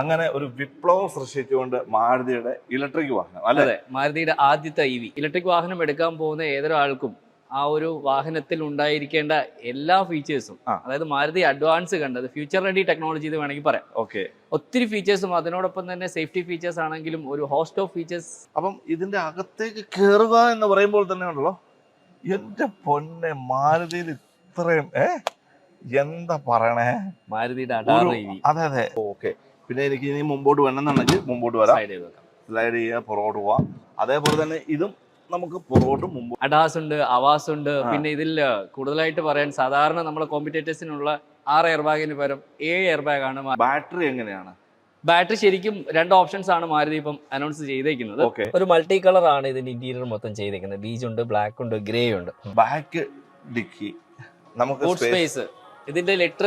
അങ്ങനെ ഒരു വിപ്ലവം സൃഷ്ടിച്ചുകൊണ്ട് മാരുതിയുടെ ഇലക്ട്രിക് വാഹനം അല്ലേ? മാരുതിയുടെ ആദ്യത്തെ ഇ വി. ഇലക്ട്രിക് വാഹനം എടുക്കാൻ പോകുന്ന ഏതൊരാൾക്കും ആ ഒരു വാഹനത്തിൽ ഉണ്ടായിരിക്കേണ്ട എല്ലാ ഫീച്ചേഴ്സും അതായത് മാരുതി അഡ്വാൻസ് കണ്ടത് ഫ്യൂച്ചർ റെഡി ടെക്നോളജി എന്ന് വേണമെങ്കിൽ പറയാം. ഓക്കെ. ഒത്തിരി ഫീച്ചേഴ്സും അതിനോടൊപ്പം തന്നെ സേഫ്റ്റി ഫീച്ചേഴ്സ് ആണെങ്കിലും ഒരു ഹോസ്റ്റ് ഓഫ് ഫീച്ചേഴ്സ് അപ്പം ഇതിന്റെ അകത്തേക്ക് കയറുക എന്ന് പറയുമ്പോൾ തന്നെ ഉണ്ടല്ലോ എന്റെ പൊന്നെ മാരുതിയിൽ ഇത്രയും ഏ? എന്താ പറയണേ? മാരുതിയുടെ അതെ അതെ. ഓക്കെ. പിന്നെ എനിക്ക് ഇനി മുമ്പോട്ട് വേണമെന്നുണ്ടെങ്കിൽ മുമ്പോട്ട് വരാം. സൈഡ് ചെയ്ത് വെക്കാം. സ്ലൈഡ് ചെയ്യുക പുറകോട്ട് പോവാം. അതേപോലെ തന്നെ ഇതും നമുക്ക് പുറകോട്ട് മുമ്പ് അഡാസ് ഉണ്ട് അവാസ് ഉണ്ട് പിന്നെ ഇതിൽ കൂടുതലായിട്ട് പറയാൻ സാധാരണ നമ്മുടെ കോമ്പറ്റേറ്റേഴ്സിനുള്ള ആറ് എയർ ബാഗിന് പകരം ഏഴ് എയർ ബാഗ് ആണ് ബാറ്ററി എങ്ങനെയാണ്? ബാറ്ററി ശരിക്കും രണ്ട് ഓപ്ഷൻസ് ആണ് മാരുതി ഇപ്പം അനൗൺസ് ചെയ്തേക്കുന്നത്. ഒരു മൾട്ടി കളർ ആണ് ഇതിന്റെ ഇന്റീരിയർ മൊത്തം ചെയ്തേക്കുന്നത്. ബീജ് ഉണ്ട് ബ്ലാക്ക് ഉണ്ട് ഗ്രേ ഉണ്ട്. Back dickey. നമുക്ക് സ്പേസ് ഇതിന്റെ ലെറ്റർ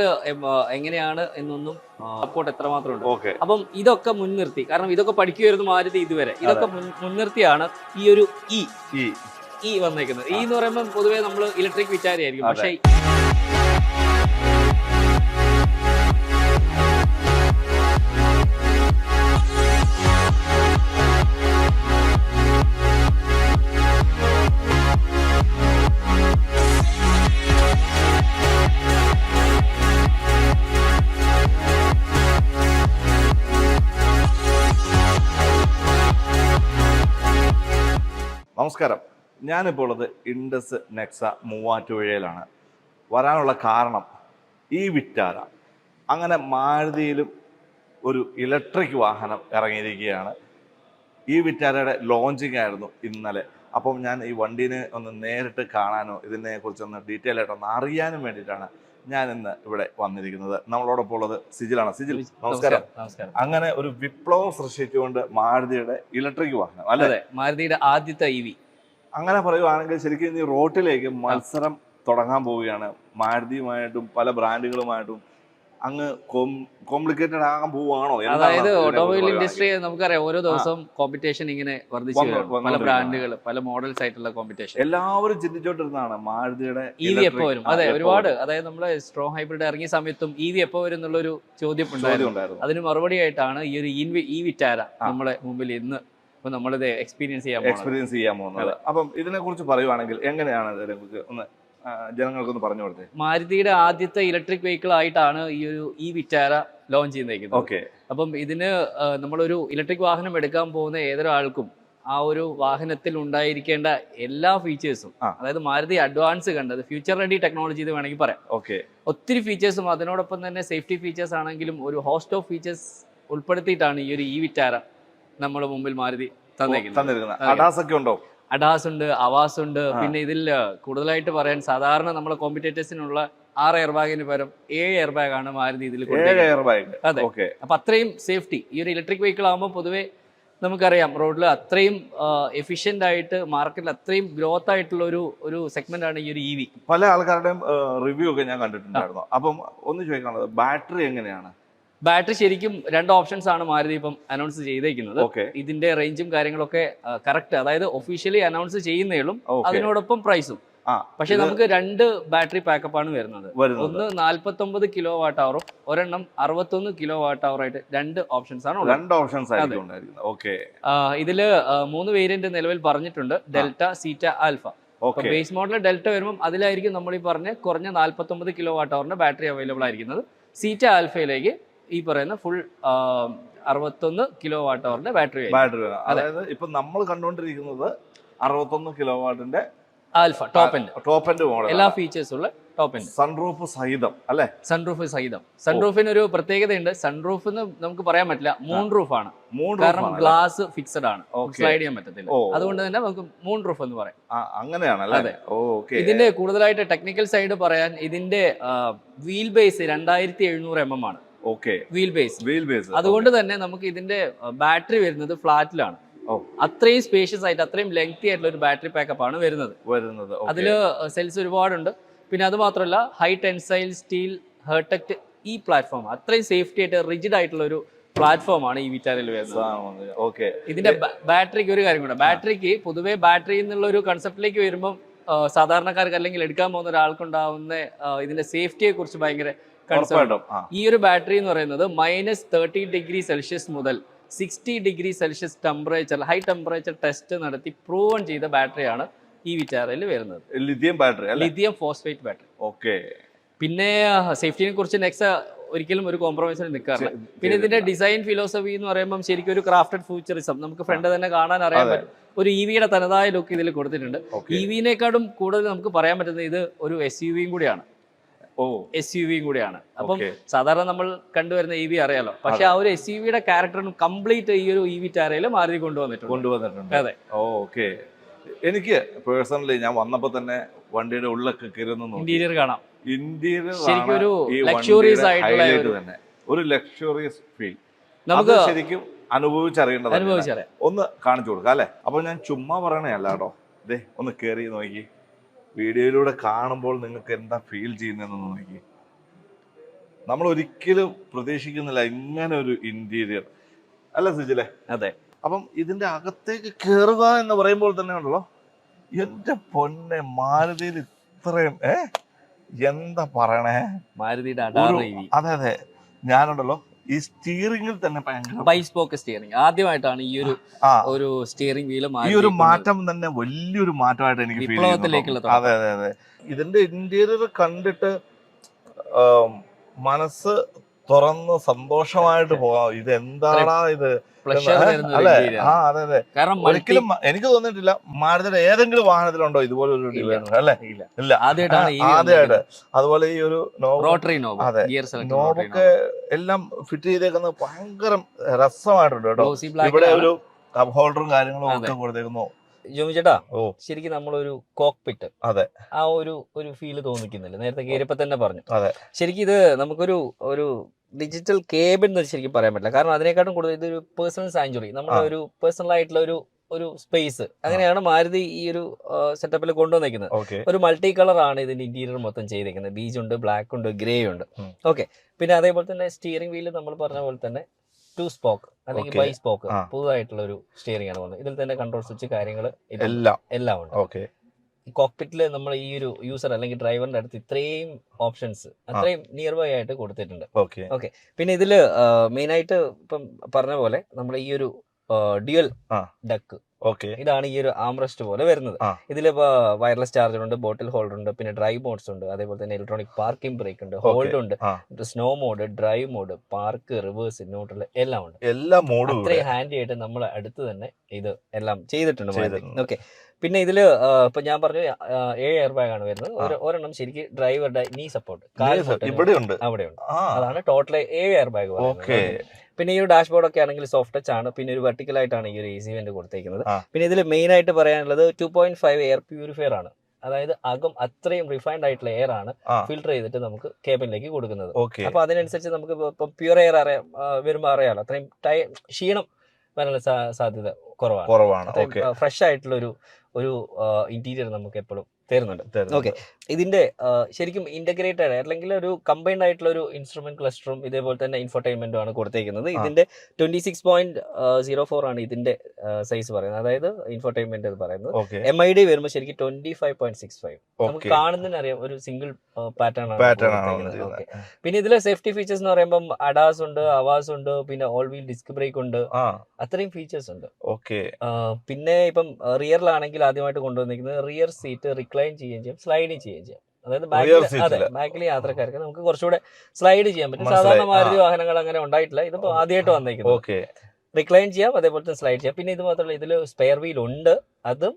എങ്ങനെയാണ് എന്നൊന്നും സപ്പോർട്ട് എത്രമാത്രം ഉണ്ട് അപ്പം ഇതൊക്കെ മുൻനിർത്തി. കാരണം ഇതൊക്കെ പഠിക്കുമായിരുന്നു മാരുതി ഇതുവരെ. ഇതൊക്കെ മുൻ- മുൻനിർത്തിയാണ് ഈ ഒരു ഇ. ഇ. വന്നേക്കുന്നത്. ഇ എന്ന് പറയുമ്പോൾ പൊതുവേ നമ്മൾ ഇലക്ട്രിക് വിചാരിയായിരിക്കും. പക്ഷേ നമസ്കാരം. ഞാനിപ്പോൾ ഉള്ളത് ഇൻഡസ് നെക്സ മൂവാറ്റുപുഴയിലാണ്. വരാനുള്ള കാരണം ഈ വിറ്റാര. അങ്ങനെ മാരുതിയിലും ഒരു ഇലക്ട്രിക് വാഹനം ഇറങ്ങിയിരിക്കുകയാണ്. ഈ വിറ്റാരയുടെ ലോഞ്ചിങ് ആയിരുന്നു ഇന്നലെ. അപ്പം ഞാൻ ഈ വണ്ടീനെ ഒന്ന് നേരിട്ട് കാണാനോ ഇതിനെ കുറിച്ചൊന്ന് ഡീറ്റെയിൽ ആയിട്ടൊന്ന് അറിയാനും വേണ്ടിയിട്ടാണ് ഞാൻ ഇന്ന് ഇവിടെ വന്നിരിക്കുന്നത് നമ്മളോടൊപ്പം ഉള്ളത് സിജിലാണ്. സിജിൽ നമസ്കാരം. നമസ്കാരം അങ്ങനെ ഒരു വിപ്ലവം സൃഷ്ടിച്ചുകൊണ്ട് മാരുതിയുടെ ഇലക്ട്രിക് വാഹനം അല്ലേ? മാരുതിയുടെ ആദ്യത്തെ ഇ വി അങ്ങനെ പറയുവാണെങ്കിൽ ശരിക്കും ഈ റോട്ടിലേക്ക് മത്സരം തുടങ്ങാൻ പോവുകയാണ്. മാരുതിയുമായിട്ടും പല ബ്രാൻഡുകളുമായിട്ടും അങ്ങ് കോംപ്ലിക്കേറ്റഡ് ആകാൻ പോവുകയാണോ? അതായത് ഓട്ടോമൊബൈൽ ഇൻഡസ്ട്രി നമുക്കറിയാം ഓരോ ദിവസം കോമ്പറ്റീഷൻ ഇങ്ങനെ വർദ്ധിച്ചു പല ബ്രാൻഡുകൾ പല മോഡൽസ് ആയിട്ടുള്ള കോമ്പറ്റീഷൻ എല്ലാവരും ചിന്തിച്ചോണ്ടിരുന്നതാണ് മാരുതിയുടെ ഇ വി എപ്പോ വരും? അതെ ഒരുപാട്. അതായത് നമ്മൾ സ്ട്രോങ് ഹൈബ്രിഡ് ഇറങ്ങിയ സമയത്തും ഇ വി എപ്പോ വരും എന്നുള്ളൊരു ചോദ്യം ഉണ്ടായിരുന്നു അതിന് മറുപടി ആയിട്ടാണ് ഈ ഒരു ഇ വിറ്റാര ആ. നമ്മളെ മുമ്പിൽ ഇന്ന് നമ്മളിത് എക്സ്പീരിയൻസ് ചെയ്യാൻ എക്സ്പീരിയൻസ് ചെയ്യാൻ പോകുന്നത് അപ്പം ഇതിനെ കുറിച്ച് പറയുവാണെങ്കിൽ എങ്ങനെയാണ് ഇതിനെ കുറിച്ച് ഒന്ന് ജനങ്ങൾക്കൊന്ന് പറഞ്ഞു കൊടുത്തേ. മാരുതിയുടെ ആദ്യത്തെ ഇലക്ട്രിക് വെഹിക്കിൾ ആയിട്ടാണ് ഈ ഒരു ഇ വിറ്റാര ലോഞ്ച് ചെയ്തേക്കുന്നത് ഓക്കെ. അപ്പം ഇതിന് നമ്മളൊരു ഇലക്ട്രിക് വാഹനം എടുക്കാൻ പോകുന്ന ഏതൊരാൾക്കും ആ ഒരു വാഹനത്തിൽ ഉണ്ടായിരിക്കേണ്ട എല്ലാ ഫീച്ചേഴ്സും അതായത് മാരുതി അഡ്വാൻസ് കണ്ടത് ഫ്യൂച്ചർ റെഡി ടെക്നോളജി എന്ന് വേണമെങ്കിൽ പറയാം. ഓക്കെ. ഒത്തിരി ഫീച്ചേഴ്സും അതിനോടൊപ്പം തന്നെ സേഫ്റ്റി ഫീച്ചേഴ്സ് ആണെങ്കിലും ഒരു ഹോസ്റ്റ് ഓഫ് ഫീച്ചേഴ്സ് ഉൾപ്പെടുത്തിയിട്ടാണ് ഈ ഒരു ഇ വിറ്റാര നമ്മുടെ മുമ്പിൽ മാരുതി തന്നേക്കുന്നത് തന്നിരിക്കുന്നത്. അഡാസ് ഒക്കെ ഉണ്ടോ? അഡാസ് ഉണ്ട് അവാസ് ഉണ്ട്. പിന്നെ ഇതിൽ കൂടുതലായിട്ട് പറയാൻ സാധാരണ നമ്മളെ കോമ്പറ്റേറ്റേഴ്സിനുള്ള ആറ് എയർ ബാഗിന് പകരം ഏഴ് എയർ ബാഗ് ആണ് മാരുതി ഇതിൽ അതെ. ഓക്കെ അപ്പൊ അത്രയും സേഫ്റ്റി ഈ ഒരു ഇലക്ട്രിക് വെഹിക്കിൾ ആകുമ്പോൾ പൊതുവെ നമുക്കറിയാം റോഡിൽ അത്രയും എഫിഷ്യന്റ് ആയിട്ട് മാർക്കറ്റിൽ അത്രയും ഗ്രോത്ത് ആയിട്ടുള്ള ഒരു ഒരു സെഗ്മെന്റ് ആണ് ഈ ഒരു ഇ വി പല ആൾക്കാരുടെയും റിവ്യൂ ഒക്കെ ഞാൻ കണ്ടിട്ടുണ്ടായിരുന്നു. അപ്പം ഒന്ന് ചോദിക്കാനുള്ളത് ബാറ്ററി എങ്ങനെയാണ്? ബാറ്ററി ശരിക്കും രണ്ട് ഓപ്ഷൻസ് ആണ് മാരുതി ഇപ്പം അനൗൺസ് ചെയ്തേക്കുന്നത്. ഇതിന്റെ റേഞ്ചും കാര്യങ്ങളൊക്കെ കറക്റ്റ് അതായത് ഒഫീഷ്യലി അനൗൺസ് ചെയ്യുന്നേളും അതിനോടൊപ്പം പ്രൈസും പക്ഷെ നമുക്ക് രണ്ട് ബാറ്ററി പാക്കപ്പ് ആണ് വരുന്നത്. ഒന്ന് നാല്പത്തി ഒമ്പത് കിലോ വാട്ട് അവറും ഒരെണ്ണം അറുപത്തൊന്ന് കിലോ വാട്ട് അവർ ആയിട്ട് രണ്ട് ഓപ്ഷൻസ് ആണ് രണ്ട് ഓപ്ഷൻസ് ഓക്കെ ഇതിൽ മൂന്ന് വേരിയന്റ് നിലവിൽ പറഞ്ഞിട്ടുണ്ട്. Delta zeta alpha. Base model delta വരുമ്പോൾ അതിലായിരിക്കും നമ്മൾ ഈ പറഞ്ഞ കുറഞ്ഞ നാല്പത്തി ഒമ്പത് കിലോ വാട്ട് അവറിന്റെ ബാറ്ററി അവൈലബിൾ ആയിരിക്കുന്നത്. സീറ്റ ആൽഫയിലേക്ക് ഈ പറയുന്ന ഫുൾ അറുപത്തൊന്ന് കിലോ വാട്ട് അവറിന്റെ ബാറ്ററി ബാറ്ററി അതായത് ഇപ്പൊ നമ്മൾ കണ്ടുകൊണ്ടിരിക്കുന്നത് അറുപത്തൊന്ന് kilo വാട്ടിന്റെ Alpha top end top end model എല്ലാ ഫീച്ചേഴ്സും ഉള്ള ടോപ്പ് എൻഡ് സൺറൂഫ് സഹിതം അല്ലെ? സൺറൂഫ് സഹിതം. സൺറൂഫിന് ഒരു പ്രത്യേകതയുണ്ട്. സൺറൂഫ് എന്ന് നമുക്ക് പറയാൻ പറ്റില്ല. മൂൺ റൂഫ് ആണ്. മൂൺ കാരണം ഗ്ലാസ് ഫിക്സഡ് ആണ്. സ്ലൈഡ് ചെയ്യാൻ പറ്റത്തില്ല. അതുകൊണ്ട് തന്നെ നമുക്ക് മൂൺ റൂഫ് എന്ന് പറയാം. അങ്ങനെയാണ് അതെ. ഓക്കെ ഇതിന്റെ കൂടുതലായിട്ട് ടെക്നിക്കൽ സൈഡ് പറയാൻ ഇതിന്റെ വീൽ ബേസ് രണ്ടായിരത്തി എഴുന്നൂറ് എം എം ആണ്. Okay wheel base wheel base അതുകൊണ്ട് തന്നെ നമുക്ക് ഇതിന്റെ ബാറ്ററി വരുന്നത് ഫ്ലാറ്റിലാണ് ഓ. അത്രയും സ്പേഷ്യസ് ആയിട്ട് അത്രയും ലെങ്തി ആയിട്ടുള്ള ഒരു ബാറ്ററി പാക്കപ്പ് ആണ് വരുന്നത്. വരുന്നത്. അതിൽ സെൽസ് ഒരുപാടുണ്ട്. പിന്നെ അത് മാത്രമല്ല ഹൈ ടെൻസൈൽ സ്റ്റീൽ ഹെർട്ടക്ട് ഈ പ്ലാറ്റ്ഫോം അത്രയും സേഫ്റ്റി ആയിട്ട് റിജിഡ് ആയിട്ടുള്ള ഒരു പ്ലാറ്റ്ഫോം ആണ് ഈ വിറ്റാരിൽ വരുന്നത്. ഓക്കെ ഇതിന്റെ ബാറ്ററിക്ക് ഒരു കാര്യം കൂടെ. ബാറ്ററിക്ക് പൊതുവെ ബാറ്ററി എന്നുള്ള ഒരു കൺസെപ്റ്റിലേക്ക് വരുമ്പോൾ സാധാരണക്കാർക്ക് അല്ലെങ്കിൽ എടുക്കാൻ പോകുന്ന ഒരാൾക്കുണ്ടാവുന്ന ഇതിന്റെ സേഫ്റ്റിയെ കുറിച്ച് ഭയങ്കര കൺസേൺ. ഈ ഒരു ബാറ്ററി എന്ന് പറയുന്നത് മൈനസ് തേർട്ടി ഡിഗ്രി സെൽഷ്യസ് മുതൽ sixty degree Celsius temperature high temperature test നടത്തി പ്രൂവൺ ചെയ്ത ബാറ്ററിയാണ് ഈ വിറ്റാറയിൽ വരുന്നത്. Lithium battery lithium phosphate battery okay പിന്നെ സേഫ്റ്റിനെ കുറിച്ച് നെക്സ്റ്റ് ഒരിക്കലും ഒരു കോംപ്രമൈസിന് നിൽക്കാറില്ല. പിന്നെ ഇതിന്റെ ഡിസൈൻ ഫിലോസഫി എന്ന് പറയുമ്പോൾ ശരിക്കും ഒരു ക്രാഫ്റ്റഡ് ഫ്യൂച്ചറിസം നമുക്ക് ഫ്രണ്ട് തന്നെ കാണാൻ അറിയാൻ പറ്റും. ഒരു ഇ വിയുടെ തനതായ ലുക്ക് ഇതിൽ കൊടുത്തിട്ടുണ്ട്. ഇവിനേക്കാളും ഇ വിനേക്കാളും കൂടുതൽ നമുക്ക് പറയാൻ പറ്റുന്നത് ഇത് ഒരു എസ് യു വിയും കൂടിയാണ്. എസ് യു വിയും കൂടിയാണ്. അപ്പം സാധാരണ നമ്മൾ കണ്ടുവരുന്ന ഇ വി അറിയാലോ. പക്ഷെ ആ ഒരു എസ് യു വിയുടെ ക്യാരക്ടറും കംപ്ലീറ്റ് ഈ ഒരു ഇ വി ടാരയിൽ മാറി കൊണ്ടുവന്നിട്ടുണ്ട്. കൊണ്ടുവന്നിട്ടുണ്ട്. അതെ. ഓക്കെ. എനിക്ക് പേഴ്സണലി ഞാൻ വന്നപ്പോ തന്നെ വണ്ടിയുടെ ഉള്ളൊക്കെ കയറുന്നു ഇന്റീരിയർ കാണാം. ഇന്റീരിയർ തന്നെ. ഒരു ലക്ഷറിയസ് ഫീൽ നമുക്ക് ശരിക്കും അനുഭവിച്ചറിയേണ്ടത് അനുഭവിച്ചറിയാം. ഒന്ന് കാണിച്ചു കൊടുക്കാം അല്ലെ? അപ്പൊ ഞാൻ ചുമ്മാ പറയണേ അല്ല കേട്ടോ. ദേ ഒന്ന് കേറി നോക്കി. വീഡിയോയിലൂടെ കാണുമ്പോൾ നിങ്ങൾക്ക് എന്താ ഫീൽ ചെയ്യുന്നതെന്ന് നോക്കി. നമ്മൾ ഒരിക്കലും പ്രതീക്ഷിക്കുന്നില്ല ഇങ്ങനെ ഒരു ഇന്റീരിയർ അല്ല സുജിലെ? അതെ. അപ്പം ഇതിന്റെ അകത്തേക്ക് കയറുക എന്ന് പറയുമ്പോൾ തന്നെ ഉണ്ടല്ലോ എന്റെ പൊന്നെ മാരുതിയിൽ ഇത്രയും ഏ? എന്താ പറയണേ? മാരുതിയുടെ അതെ അതെ. ഞാനുണ്ടല്ലോ ഈ സ്റ്റിയറിംഗിൽ തന്നെ ഭയങ്കര ബൈസ്പോക്ക് സ്റ്റിയറിംഗ് ആദ്യമായിട്ടാണ് ഈ ഒരു ഒരു സ്റ്റിയറിംഗ് വീൽ ഈ ഒരു മാറ്റം തന്നെ വലിയൊരു മാറ്റമായിട്ട് എനിക്ക് വിപ്ലവത്തിലേക്കുള്ള അതെ അതെ അതെ. ഇതിന്റെ ഇന്റീരിയർ കണ്ടിട്ട് മനസ്സ് തുറന്ന് സന്തോഷമായിട്ട് പോകാം. ഇത് എന്താടാ ഇത്? അല്ലെ? ആ. അതെ അതെ. ഒരിക്കലും എനിക്ക് തോന്നിയിട്ടില്ല മാരുതിയുടെ ഏതെങ്കിലും വാഹനത്തിലുണ്ടോ ഇതുപോലെ ഒരു. ഡിവൈഡർ അല്ലേ? ഇല്ല. ആദ്യമായിട്ട്. അതുപോലെ ഈ ഒരു റോട്ടറി അതെ. നോബൊക്കെ എല്ലാം ഫിറ്റ് ചെയ്തേക്കുന്നത് ഭയങ്കര രസമായിട്ടുണ്ട് കേട്ടോ. ഇവിടെ ഒരു കപ്പ് ഹോൾഡറും കാര്യങ്ങളും ഒക്കെ കൊടുത്തേക്കുന്നു. ജോമി ചേട്ടാ ഓ. ശരിക്കും നമ്മളൊരു കോക്പിറ്റ് അതെ. ആ ഒരു ഒരു ഫീൽ തോന്നിക്കുന്നില്ല. നേരത്തെ കയറിയപ്പോ തന്നെ പറഞ്ഞു. അതെ. ശരിക്കും ഇത് നമുക്കൊരു ഒരു ഡിജിറ്റൽ കേബിൻ എന്ന് ശരിക്കും പറയാൻ പറ്റില്ല. കാരണം അതിനെക്കാട്ടും കൂടുതൽ ഇതൊരു പേഴ്സണൽ സാഞ്ചുറി നമ്മുടെ ഒരു പേഴ്സണൽ ആയിട്ടുള്ള ഒരു ഒരു സ്പേസ് അങ്ങനെയാണ് മാരുതി ഈ ഒരു സെറ്റപ്പിൽ കൊണ്ടുവന്നിരിക്കുന്നത് ഒരു മൾട്ടി കളർ ആണ് ഇതിന്റെ ഇന്റീരിയർ മൊത്തം ചെയ്തിരിക്കുന്നത് ബീജ് ഉണ്ട് ബ്ലാക്ക് ഉണ്ട് ഗ്രേ ഉണ്ട്. ഓക്കെ പിന്നെ അതേപോലെ തന്നെ സ്റ്റിയറിംഗ് വീൽ നമ്മൾ പറഞ്ഞ പോലെ തന്നെ ടു സ്പോക്ക് അല്ലെങ്കിൽ. ബൈ സ്പോക്ക്. പുതുതായിട്ടുള്ള ഒരു സ്റ്റിയറിംഗ് ആണ് വന്നത്. ഇതിൽ തന്നെ കൺട്രോൾ സ്വിച്ച് കാര്യങ്ങൾ എല്ലാം. എല്ലാം ഉണ്ട്. ഓക്കെ കോക്പിറ്റിൽ നമ്മൾ ഈ ഒരു യൂസർ അല്ലെങ്കിൽ ഡ്രൈവറിന്റെ അടുത്ത് ഇത്രയും ഓപ്ഷൻസ് അത്രയും നിയർ ബൈ ആയിട്ട് കൊടുത്തിട്ടുണ്ട്. ഓക്കെ പിന്നെ ഇതിൽ മെയിൻ ആയിട്ട് ഇപ്പം പറഞ്ഞ പോലെ നമ്മൾ ഈ ഒരു ഡ്യുവൽ ഡക്ക് ഓക്കെ. ഇതാണ് ഈ ഒരു ആംറസ്റ്റ് പോലെ വരുന്നത്. ഇതിലിപ്പോ ഇതിൽ വയർലെസ് ചാർജർ ഉണ്ട് ബോട്ടിൽ ഹോൾഡർ ഉണ്ട് പിന്നെ ഡ്രൈവ് മോഡ്സ് ഉണ്ട്. അതേപോലെ തന്നെ ഇലക്ട്രോണിക് പാർക്കിംഗ് ബ്രേക്ക് ഉണ്ട് ഹോൾഡ് ഉണ്ട് snow mode drive mode park reverse neutral എല്ലാം ഉണ്ട്. എല്ലാ മോഡും അത്രയും ഹാൻഡി ആയിട്ട് നമ്മൾ അടുത്ത് തന്നെ ഇത് എല്ലാം ചെയ്തിട്ടുണ്ട്. ഓക്കെ പിന്നെ ഇതിൽ ഇപ്പൊ ഞാൻ പറഞ്ഞു ഏഴ് എയർ ബാഗ് ആണ് വരുന്നത്. ഒരു- ഒരെണ്ണം ശരിക്കും ഡ്രൈവറുടെ നീ സപ്പോർട്ട് ഇവിടെ ഉണ്ട് അവിടെ ഉണ്ട് അതാണ് ടോട്ടൽ ഏഴ് എയർ ബാഗ് ഓക്കെ പിന്നെ ഈ ഒരു ഡാഷ്ബോർഡ് ഒക്കെ ആണെങ്കിൽ സോഫ്റ്റ് ടച്ച് ആണ്. പിന്നെ ഒരു വെർട്ടിക്കൽ ആയിട്ടാണ് ഈ ഒരു എ സി വെന്റ് കൊടുത്തേക്കുന്നത് പിന്നെ ഇതിൽ മെയിൻ ആയിട്ട് പറയാനുള്ളത് two point five air purifier ആണ്. അതായത് അകം അത്രയും റിഫൈൻഡ് ആയിട്ടുള്ള എയർ ആണ്. ഫിൽട്ടർ ചെയ്തിട്ട് നമുക്ക് കേബിനിലേക്ക് കൊടുക്കുന്നത്. അപ്പൊ അതിനനുസരിച്ച് നമുക്ക് ഇപ്പം പ്യൂർ എയർ അറിയാം വരുമ്പോൾ അറിയാം അറിയാലോ. അത്രയും ടൈ ക്ഷീണം വരാനുള്ള സാധ്യത കുറവാണ്. കുറവാണ്. ഫ്രഷ് ആയിട്ടുള്ള ഒരു ഒരു ഇന്റീരിയർ നമുക്ക് എപ്പോഴും തരുന്നുണ്ട് ഓക്കെ. ഇതിന്റെ ശരിക്കും ഇന്റഗ്രേറ്റഡ് അല്ലെങ്കിൽ ഒരു കമ്പൈൻഡ് ആയിട്ടുള്ള ഒരു ഇൻസ്ട്രുമെന്റ് ക്ലസ്റ്ററും ഇതേപോലെ തന്നെ ഇൻഫർടൈൻമെന്റും ആണ് കൊടുത്തേക്കുന്നത്. ഇതിന്റെ twenty six point zero four ആണ് ഇതിന്റെ സൈസ് പറയുന്നത്. അതായത് ഇൻഫർടൈൻമെന്റ് എന്ന് പറയുന്നത്. എം ഐ ഡി വരുമ്പോൾ ശരിക്കും twenty five point six five നമുക്ക് കാണുന്നതിന് അറിയാം ഒരു സിംഗിൾ പാറ്റേൺ ആണ്. പിന്നെ ഇതിലെ സേഫ്റ്റി ഫീച്ചേഴ്സ് എന്ന് പറയുമ്പോൾ അഡാസ് ഉണ്ട് അവാസ് ഉണ്ട് പിന്നെ ഓൾ വീൽ ഡിസ്ക് ബ്രേക്ക് ഉണ്ട്. അത്രയും ഫീച്ചേഴ്സ് ഉണ്ട്. ഓക്കെ. പിന്നെ ഇപ്പം റിയറിലാണെങ്കിൽ ആദ്യമായിട്ട് കൊണ്ടുവന്നിരിക്കുന്നത് റിയർ സീറ്റ് റിക്ലൈൻ ചെയ്യുകയും ചെയ്യാം സ്ലൈഡ് ചെയ്യുകയും ചെയ്യാം. അതായത് ബാക്കിൽ അതെ ബാക്കിലെ യാത്രക്കാർക്ക് നമുക്ക് കുറച്ചുകൂടെ സ്ലൈഡ് ചെയ്യാൻ പറ്റും. സാധാരണ മാരുതി വാഹനങ്ങൾ അങ്ങനെ ഉണ്ടായിട്ടില്ല. ഇതിപ്പോ ആദ്യമായിട്ട് വന്നേക്കുന്നത് ഓക്കെ. റിക്ലൈൻ ചെയ്യാം അതേപോലെ തന്നെ സ്ലൈഡ് ചെയ്യാം. പിന്നെ ഇത് മാത്രമല്ല ഇതിൽ സ്പെയർ വീൽ ഉണ്ട്. അതും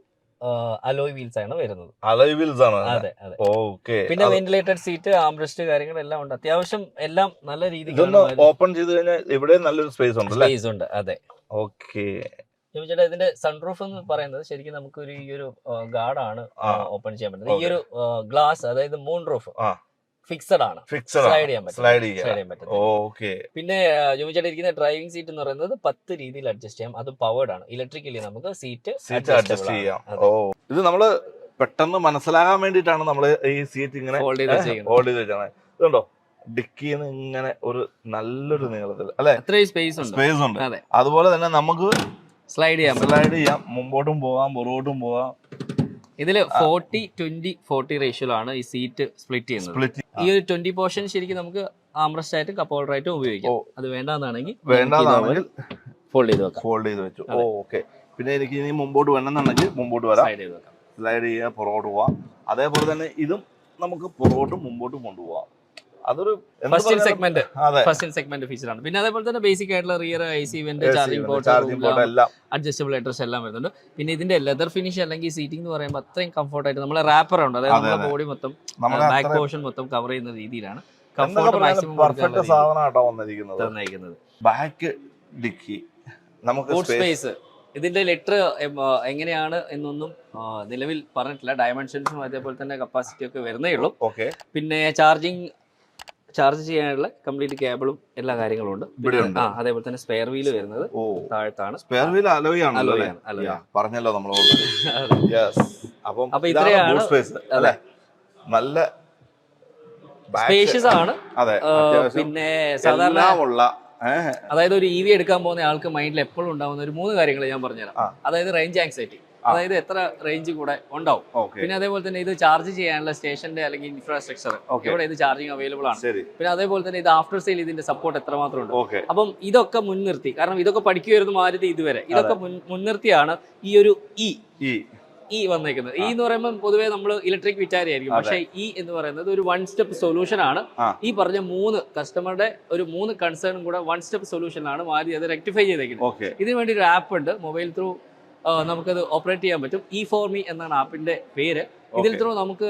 അലോയ് വീൽസ് ആണ് വരുന്നത്. അലോയ് വീൽസ് ആണ്. അതെ അതെ. ഓക്കെ. പിന്നെ വെന്റിലേറ്റഡ് സീറ്റ് ആംബ്രസ്റ്റ് കാര്യങ്ങളെല്ലാം ഉണ്ട്. അത്യാവശ്യം എല്ലാം നല്ല രീതിയിൽ ഓപ്പൺ ചെയ്ത് കഴിഞ്ഞാൽ ഇവിടെ നല്ലൊരു സ്പേസ് ഉണ്ട് സ്പേസ് ഉണ്ട് അതെ. ഓക്കെ. ചേട്ടാ ഇതിന്റെ സൺറൂഫ് എന്ന് പറയുന്നത് ശരിക്കും നമുക്ക് ഒരു ഈ ഒരു ഗാർഡാണ് ആണ് ഓപ്പൺ ചെയ്യാൻ പറ്റുന്നത്. ഈ ഒരു ഗ്ലാസ് അതായത് മൂൺ റൂഫ് ഫിക്സഡ് ആണ്. ഫിക്സഡ് സ്ലൈഡ് ചെയ്യാൻ പറ്റും. സ്ലൈഡ് ചെയ്യാൻ. പറ്റും ഓക്കെ. പിന്നെ ജോമിച്ചേട്ടൻ ഇരിക്കുന്ന ഡ്രൈവിംഗ് സീറ്റ് എന്ന് പറയുന്നത് പത്ത് രീതിയിൽ അഡ്ജസ്റ്റ് ചെയ്യാം. അത് പവേർഡ് ആണ്. ഇലക്ട്രിക്കലി നമുക്ക് സീറ്റ് സീറ്റ് അഡ്ജസ്റ്റ് ചെയ്യാം. ഓ. ഇത് നമ്മൾ പെട്ടെന്ന് മനസ്സിലാകാൻ വേണ്ടിയിട്ടാണ് നമ്മൾ ഈ സീറ്റ് ഇങ്ങനെ ഹോൾഡ് ചെയ്ത് വെച്ചാണ് ഇതുണ്ടോ? ഡിക്കിന്ന് ഇങ്ങനെ ഒരു നല്ലൊരു നീളത്തിൽ അല്ലെ? സ്പേസ് ഉണ്ട്. അതുപോലെ തന്നെ നമുക്ക് സ്ലൈഡ് ചെയ്യാം സ്ലൈഡ് ചെയ്യാം. മുമ്പോട്ടും പോവാം പുറകോട്ടും പോവാം. ഇതിൽ ഫോർട്ടി ട്വന്റി ഫോർട്ടി ആണ് ഈ സീറ്റ് സ്പ്ലിറ്റ് ചെയ്യുന്നത്. ഈ ഒരു ട്വന്റി പോർഷൻ ശരിക്കും നമുക്ക് ആംറസ്റ്റ് ആയിട്ട് കപ്പ് ഹോൾഡർ ആയിട്ടും ഉപയോഗിക്കാം. അത് വേണ്ടാന്നാണെങ്കിൽ ഫോൾഡ് ചെയ്ത് വെക്കാം. ഫോൾഡ് ചെയ്ത് വെച്ചു. ഓക്കെ. പിന്നെ എനിക്ക് ഇനി മുമ്പോട്ട് വേണമെന്നുണ്ടെങ്കിൽ മുമ്പോട്ട് വരാം. സ്ലൈഡ് ചെയ്യാം പുറകോട്ട് പോവാം. അതേപോലെ തന്നെ ഇതും നമുക്ക് പുറകോട്ടും മുമ്പോട്ടും കൊണ്ടുപോവാം. അതൊരു first segment first segment feature ആണ്. പിന്നെ അതേപോലെ തന്നെ ബേസിക് ആയിട്ടുള്ള rear A C vent charging port adjustable headrest എല്ലാം. വരുന്നുണ്ട്. പിന്നെ ഇതിന്റെ ലെതർ ഫിനിഷ് അല്ലെങ്കിൽ സീറ്റിംഗ് എന്ന് പറയുമ്പോൾ അത്രയും കംഫർട്ട് ആയിട്ട് നമ്മളെ റാപ്പർ ഉണ്ട്. അതായത് അതെ, നമ്മുടെ ബോഡി മൊത്തം ബാക്ക് പോർഷൻ മൊത്തം കവർ ചെയ്യുന്ന രീതിയിലാണ്. കംഫർട്ട് മാക്സിമം തന്നിരിക്കുന്നത്. Back dickey. നമുക്ക് സ്പേസ് ഇതിന്റെ ലെറ്റർ എങ്ങനെയാണ് എന്നൊന്നും നിലവിൽ പറഞ്ഞിട്ടില്ല. ഡയമെൻഷൻസും അതേപോലെ തന്നെ കപ്പാസിറ്റി ഒക്കെ വരുന്നേ ഉള്ളൂ. പിന്നെ ചാർജിങ് ചാർജ് ചെയ്യാനുള്ള കംപ്ലീറ്റ് കേബിളും എല്ലാ കാര്യങ്ങളും ഉണ്ട്. ഇവിടെ ഉണ്ട്. ആ അതേപോലെ തന്നെ സ്പെയർ വീൽ വരുന്നത് ഓ. താഴത്താണ്. സ്പെയർ വീൽ അലോയ് ആണല്ലോ Alloy അല്ലേ ആണ്, alloy Yeah, പറഞ്ഞല്ലോ നമ്മൾ യെസ് അപ്പം അപ്പൊ ഇതാണ് ഇത്രയാണ്. boot space അല്ലേ? നല്ല back- സ്പേഷ്യസ് ആണ്. അതെ ആ, അത്യാവശ്യം പിന്നെ സാധാരണ ഏഹ് അതായത് ഒരു ഇ വി എടുക്കാൻ പോകുന്ന ആൾക്ക് മൈൻഡിൽ എപ്പോഴും ഉണ്ടാവുന്ന ഒരു മൂന്ന് കാര്യങ്ങൾ ഞാൻ പറഞ്ഞുതരാം. ആ. അതായത് റേഞ്ച് ആങ്സൈറ്റി അതായത് എത്ര റേഞ്ച് കൂടെ ഉണ്ടാവും. പിന്നെ അതേപോലെ തന്നെ ഇത് ചാർജ് ചെയ്യാനുള്ള സ്റ്റേഷന്റെ അല്ലെങ്കിൽ ഇൻഫ്രാസ്ട്രക്ചർ ഇവിടെ ഇത് ചാർജിങ് അവൈലബിൾ ആണ്. പിന്നെ അതേപോലെ തന്നെ ഇത് ആഫ്റ്റർ സെയിൽ ഇതിന്റെ സപ്പോർട്ട് എത്രമാത്രം ഉണ്ട്. അപ്പം ഇതൊക്കെ മുൻനിർത്തി. കാരണം ഇതൊക്കെ പഠിക്കുമായിരുന്നു മാരുതി ഇതുവരെ. ഇതൊക്കെ മുൻ- മുൻനിർത്തിയാണ് ഈ ഒരു ഇ ഇ വന്നേക്കുന്നത്. ഇ എന്ന് പറയുമ്പോൾ പൊതുവേ നമ്മൾ ഇലക്ട്രിക് വിറ്റാരിയായിരിക്കും പക്ഷേ ഇ എന്ന് പറയുന്നത് ഒരു വൺ സ്റ്റെപ്പ് സൊല്യൂഷൻ ആണ്. ഈ പറഞ്ഞ മൂന്ന് കസ്റ്റമറുടെ ഒരു മൂന്ന് കൺസേണും കൂടെ വൺ സ്റ്റെപ്പ് സൊല്യൂഷൻ ആണ് മാരുതി അത് റെക്ടിഫൈ ചെയ്തേക്കുന്നത്. ഇതിനു വേണ്ടി ഒരു ആപ്പ് ഉണ്ട്. മൊബൈൽ ത്രൂ നമുക്കത് ഓപ്പറേറ്റ് ചെയ്യാൻ പറ്റും. ഇ ഫോർ മി എന്നാണ് ആപ്പിന്റെ പേര്. ഇതിൽ ത്രൂ നമുക്ക്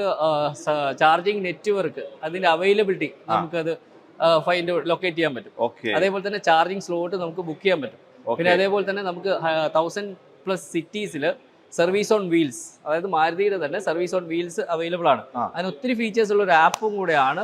ചാർജിങ് നെറ്റ്വർക്ക് അതിന്റെ അവൈലബിലിറ്റി നമുക്കത് ഫൈൻഡ് ലൊക്കേറ്റ് ചെയ്യാൻ പറ്റും. അതേപോലെ തന്നെ ചാർജിങ് സ്ലോട്ട് നമുക്ക് ബുക്ക് ചെയ്യാൻ പറ്റും. പിന്നെ അതേപോലെ തന്നെ നമുക്ക് തൗസൻഡ് പ്ലസ് സിറ്റീസിൽ സർവീസ് ഓൺ വീൽസ് അതായത് മാരുതിയുടെ തന്നെ സർവീസ് ഓൺ വീൽസ് അവൈലബിൾ ആണ്. അതിന് ഒത്തിരി ഫീച്ചേഴ്സ് ഉള്ള ഒരു ആപ്പും കൂടെയാണ്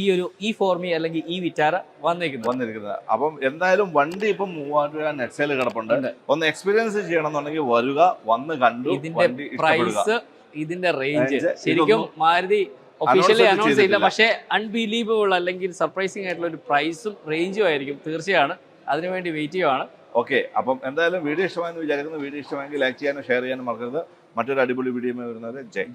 ഈ ഒരു ഈ ഫോർമി അല്ലെങ്കിൽ ഈ വിറ്റാറ വന്നിരിക്കുന്നത് വന്നിരിക്കുന്നത്. അപ്പം എന്തായാലും വണ്ടി ഇപ്പം മൂവായിരം രൂപ നെക്സയിൽ കിടപ്പുണ്ട്. ഒന്ന് എക്സ്പീരിയൻസ് ചെയ്യണമെന്നുണ്ടെങ്കിൽ വരുക വന്ന് കണ്ടു ഇതിന്റെ പ്രൈസ് ഇതിന്റെ റേഞ്ച് ശരിക്കും മാരുതി ഒഫീഷ്യലി അനൗൺസ് ചെയ്യില്ല പക്ഷേ അൺബിലീവബിൾ അല്ലെങ്കിൽ സർപ്രൈസിംഗ് ആയിട്ടുള്ള ഒരു പ്രൈസും റേഞ്ചും ആയിരിക്കും. തീർച്ചയാണ്. അതിനുവേണ്ടി വെയിറ്റ് ചെയ്യുവാണ്. ഓക്കെ അപ്പം എന്തായാലും വീഡിയോ ഇഷ്ടമായെന്ന് വിചാരിക്കുന്നു. വീഡിയോ ഇഷ്ടമായെങ്കിൽ ലൈക്ക് ചെയ്യാനും ഷെയർ ചെയ്യാനും മറക്കരുത്. മറ്റൊരു അടിപൊളി വീഡിയോ വരുന്നത് ജയ്. ജയ്.